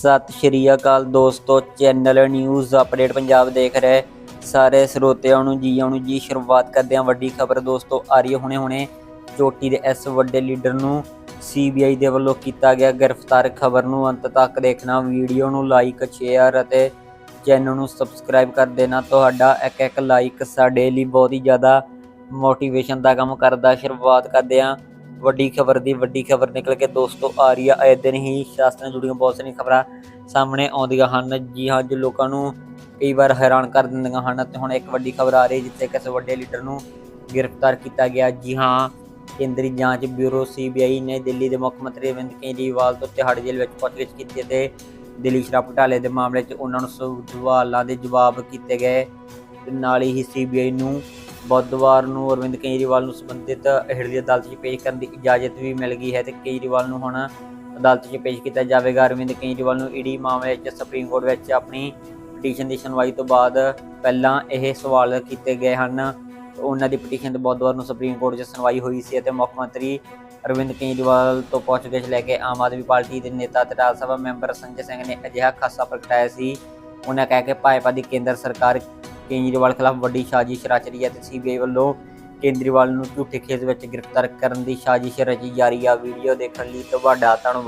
ਸਤਿ ਸ਼੍ਰੀ ਅਕਾਲ ਦੋਸਤੋ, channel news update Punjab ਦੇਖ ਰਹੇ ਸਾਰੇ ਸਰੋਤਿਆਂ ਨੂੰ ਜੀ, ਆਉਣ ਜੀ, ਸ਼ੁਰੂਆਤ ਕਰਦੇ ਹਾਂ ਵੱਡੀ ਖਬਰ ਦੋਸਤੋ ਆ ਰਹੀ ਹੁਣੇ ਹੁਣੇ ਚੋਟੀ ਦੇ ਇਸ ਵੱਡੇ ਲੀਡਰ ਨੂੰ ਸੀਬੀਆਈ ਦੇ ਵੱਲੋਂ ਕੀਤਾ ਗਿਆ ਗ੍ਰਿਫਤਾਰ ਖਬਰ ਨੂੰ ਅੰਤ ਤੱਕ ਦੇਖਣਾ, ਵੀਡੀਓ ਨੂੰ ਲਾਈਕ ਸ਼ੇਅਰ ਅਤੇ ਚੈਨਲ ਨੂੰ ਸਬਸਕ੍ਰਾਈਬ ਕਰ ਦੇਣਾ। ਤੁਹਾਡਾ ਇੱਕ ਇੱਕ ਲਾਈਕ ਸਾਡੇ ਲਈ ਬਹੁਤ ਹੀ ਜ਼ਿਆਦਾ ਮੋਟੀਵੇਸ਼ਨ ਦਾ ਕੰਮ ਕਰਦਾ। ਸ਼ੁਰੂਆਤ ਕਰਦੇ ਹਾਂ ਵੱਡੀ ਖਬਰ ਦੀ ਵੱਡੀ ਖਬਰ ਨਿਕਲ ਕੇ ਦੋਸਤੋ ਆ ਰਹੀ ਆ ਇਹ ਦਿਨ ਹੀ ਸ਼ਾਸਤਰ ਨਾਲ ਜੁੜੀਆਂ ਬਹੁਤ ਸਾਰੀਆਂ ਖਬਰਾਂ ਸਾਹਮਣੇ ਆਉਂਦੀਆਂ ਹਨ। ਜੀ ਹਾਂ ਜੋ ਲੋਕਾਂ ਨੂੰ ਕਈ ਵਾਰ ਹੈਰਾਨ ਕਰ ਦਿੰਦੀਆਂ ਹਨ ਤੇ ਹੁਣ ਇੱਕ ਵੱਡੀ ਖਬਰ ਆ ਰਹੀ ਹੈ ਜਿੱਥੇ ਕਿਸੇ ਵੱਡੇ ਲੀਡਰ ਨੂੰ ਗ੍ਰਿਫਤਾਰ ਕੀਤਾ ਗਿਆ। ਜੀ ਹਾਂ, ਕੇਂਦਰੀ ਜਾਂਚ ਬਿਊਰੋ ਸੀਬੀਆਈ ਨੇ ਦਿੱਲੀ ਦੇ ਮੁੱਖ ਮੰਤਰੀ ਅਰਵਿੰਦ ਕੇਜਰੀਵਾਲ ਤੋਂ ਤਿਹਾੜੀ ਜੇਲ੍ਹ ਵਿੱਚ ਪੁੱਛਗਿੱਛ ਕੀਤੀ ਤੇ ਦਿੱਲੀ ਸ਼ਰਾਬ ਘੁਟਾਲੇ ਦੇ ਮਾਮਲੇ 'ਚ ਉਹਨਾਂ ਨੂੰ ਸਵਾਲਾਂ ਦੇ ਜਵਾਬ ਕੀਤੇ ਗਏ। ਤੇ ਨਾਲ ਹੀ ਸੀਬੀਆਈ ਨੂੰ ਬੁੱਧਵਾਰ ਨੂੰ ਅਰਵਿੰਦ ਕੇਜਰੀਵਾਲ ਨੂੰ ਸੰਬੰਧਿਤ ਹੇਠਲੀ ਅਦਾਲਤ 'ਚ ਪੇਸ਼ ਕਰਨ ਦੀ ਇਜਾਜ਼ਤ ਵੀ ਮਿਲ ਗਈ ਹੈ ਤੇ ਕੇਜਰੀਵਾਲ ਨੂੰ ਹੁਣ ਅਦਾਲਤ 'ਚ ਪੇਸ਼ ਕੀਤਾ ਜਾਵੇਗਾ। ਅਰਵਿੰਦ ਕੇਜਰੀਵਾਲ ਨੂੰ ਈਡੀ ਮਾਮਲੇ 'ਚ ਸੁਪਰੀਮ ਕੋਰਟ ਵਿੱਚ ਆਪਣੀ ਪਟੀਸ਼ਨ ਦੀ ਸੁਣਵਾਈ ਤੋਂ ਬਾਅਦ ਪਹਿਲਾਂ ਇਹ ਸਵਾਲ ਕੀਤੇ ਗਏ ਹਨ। ਉਹਨਾਂ ਦੀ ਪਟੀਸ਼ਨ ਤੇ ਬੁੱਧਵਾਰ ਨੂੰ ਸੁਪਰੀਮ ਕੋਰਟ 'ਚ ਸੁਣਵਾਈ ਹੋਈ ਸੀ ਅਤੇ ਮੁੱਖ ਮੰਤਰੀ ਅਰਵਿੰਦ ਕੇਜਰੀਵਾਲ ਤੋਂ ਪੁੱਛਗਿੱਛ ਲੈ ਕੇ ਆਮ ਆਦਮੀ ਪਾਰਟੀ ਦੇ ਨੇਤਾ ਤੇ ਰਾਜ ਸਭਾ ਮੈਂਬਰ ਸੰਜੇ ਸਿੰਘ ਨੇ ਅਜਿਹਾ ਖਾਸਾ ਪ੍ਰਗਟਾਇਆ ਸੀ। ਉਹਨਾਂ ਕਹਿ ਕੇ ਭਾਜਪਾ ਦੀ ਕੇਂਦਰ ਸਰਕਾਰ ਕੇਜਰੀਵਾਲ ਖਿਲਾਫ ਵੱਡੀ ਸਾਜ਼ਿਸ਼ ਰਚ ਰਹੀ ਹੈ ਤੇ ਸੀਬੀਆਈ ਵੱਲੋਂ ਕੇਜਰੀਵਾਲ ਨੂੰ ਝੂਠੇ ਕੇਸ ਵਿੱਚ ਗ੍ਰਿਫਤਾਰ ਕਰਨ ਦੀ ਸਾਜ਼ਿਸ਼ ਰਚੀ ਜਾ ਰਹੀ ਹੈ ਵੀਡੀਓ ਦੇਖਣ ਲਈ ਤੁਹਾਡਾ ਧੰਨਵਾਦ।